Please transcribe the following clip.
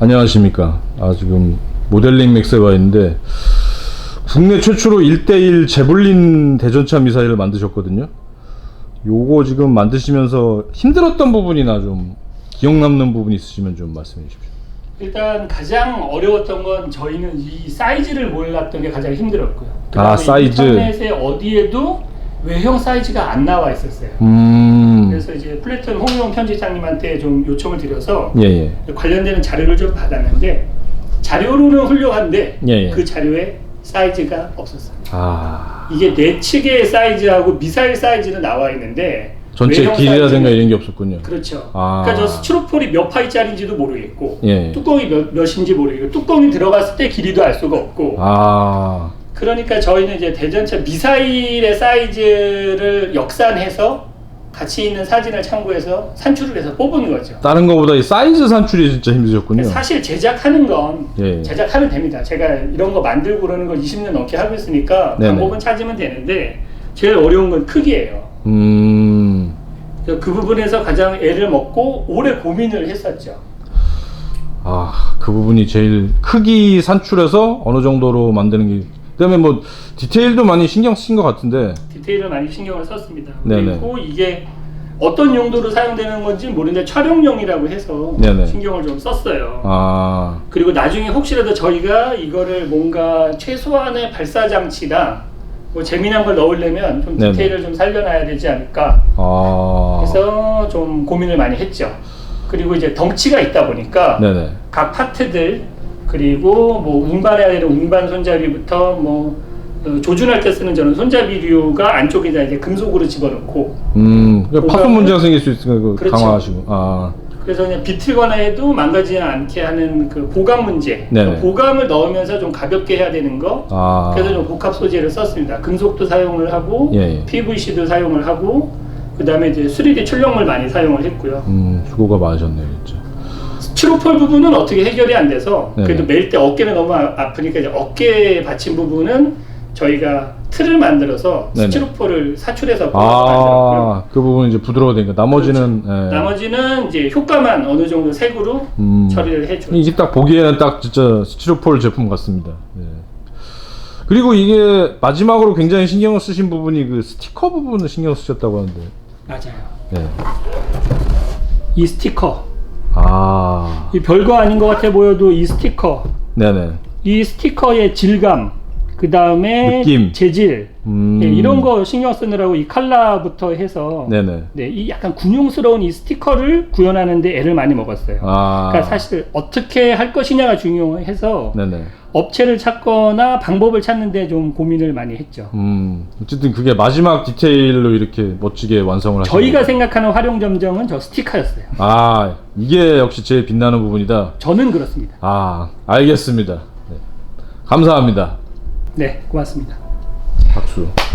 안녕하십니까. 아, 지금 모델링 맥스에 와 있는데 국내 최초로 1대1 제블린 대전차 미사일을 만드셨거든요. 요거 지금 만드시면서 힘들었던 부분이나 좀 기억 남는 부분 있으시면 좀 말씀해 주십시오. 일단 가장 어려웠던 건 저희는 이 사이즈를 몰랐던 게 가장 힘들었고요. 아, 사이즈. 인터넷에 어디에도 외형 사이즈가 안 나와 있었어요. 음. 그래서 이제 플래툰 홍용 편집장님한테 좀 요청을 드려서 예, 예. 관련되는 자료를 좀 받았는데 자료로는 훌륭한데 예, 예. 그 자료에 사이즈가 없었어요. 아. 이게 내측의 사이즈하고 미사일 사이즈는 나와 있는데 전체 외형 길이라든가 사이즈는- 이런 게 없었군요. 그렇죠. 아. 그러니까 저 스티로폴이 몇 파이짜리인지도 모르겠고 예. 뚜껑이 몇, 몇인지 모르겠고 뚜껑이 들어갔을 때 길이도 알 수가 없고 아. 그러니까 저희는 이제 대전차 미사일의 사이즈를 역산해서 같이 있는 사진을 참고해서 산출을 해서 뽑은 거죠. 다른 거보다 이 사이즈 산출이 진짜 힘드셨군요. 사실 제작하는 건 예. 제작하면 됩니다. 제가 이런 거 만들고 그러는 걸 20년 넘게 하고 있으니까 네네. 방법은 찾으면 되는데 제일 어려운 건 크기예요. 음. 그 부분에서 가장 애를 먹고 오래 고민을 했었죠. 아, 그 부분이 제일 크기 산출해서 어느 정도로 만드는 게 그다음에 뭐 디테일도 많이 신경 쓰신 것 같은데. 디테일을 많이 신경을 썼습니다. 네네. 그리고 이게 어떤 용도로 사용되는 건지 모르는데 촬영용이라고 해서 네네. 신경을 좀 썼어요. 아. 그리고 나중에 혹시라도 저희가 이거를 뭔가 최소한의 발사 장치나 뭐 재미난 걸 넣으려면 좀 네네. 디테일을 좀 살려놔야 되지 않을까 아. 해서 좀 고민을 많이 했죠. 그리고 이제 덩치가 있다 보니까 네네. 각 파트들 그리고 뭐 운반해야 되는 운반 손잡이부터 뭐 어, 조준할 때 쓰는 저는 손잡이류가 안쪽에다 이제 금속으로 집어넣고 음. 그러니까 파손 문제가 생길 수 있으니까 그 그렇죠. 강화하시고. 아. 그래서 그냥 비틀거나 해도 망가지지 않게 하는 그 보강 문제 네네. 그러니까 보강을 넣으면서 좀 가볍게 해야 되는 거 아. 그래서 좀 복합 소재를 썼습니다 금속도 사용을 하고 예, 예. PVC도 사용을 하고 그 다음에 이제 3D 출력물 많이 사용을 했고요 음, 수고가 많으셨네요, 진짜. 스티로폴 부분은 어떻게 해결이 안 돼서 네네. 그래도 매일 때 어깨는 너무 아- 아프니까 이제 어깨 받침 부분은 저희가 틀을 만들어서 네네. 스티로폴을 사출해서. 아, 그 부분 이제 부드러워되니까 나머지는 예. 나머지는 이제 효과만 어느 정도 색으로 음. 처리를 해줘. 이게 딱 보기에는 딱 진짜 스티로폴 제품 같습니다. 예. 그리고 이게 마지막으로 굉장히 신경을 쓰신 부분이 그 스티커 부분을 신경 쓰셨다고 하는데. 맞아요. 네. 이 스티커 아, 이 별거 아닌 것 같아 보여도 이 스티커 네네. 이 스티커의 질감 그 다음에 느낌. 재질 음. 예, 이런 거 신경 쓰느라고 이 칼라부터 해서 네네. 네, 이 약간 군용스러운 이 스티커를 구현하는데 애를 많이 먹었어요. 아. 그러니까 사실 어떻게 할 것이냐가 중요해서 네네. 업체를 찾거나 방법을 찾는데 좀 고민을 많이 했죠. 음, 어쨌든 그게 마지막 디테일로 이렇게 멋지게 완성을 하신 저희가. 생각하는 활용 점정은 저 스티커였어요. 아, 이게 역시 제일 빛나는 부분이다. 저는 그렇습니다. 아, 알겠습니다. 네. 감사합니다. 네, 고맙습니다. 박수.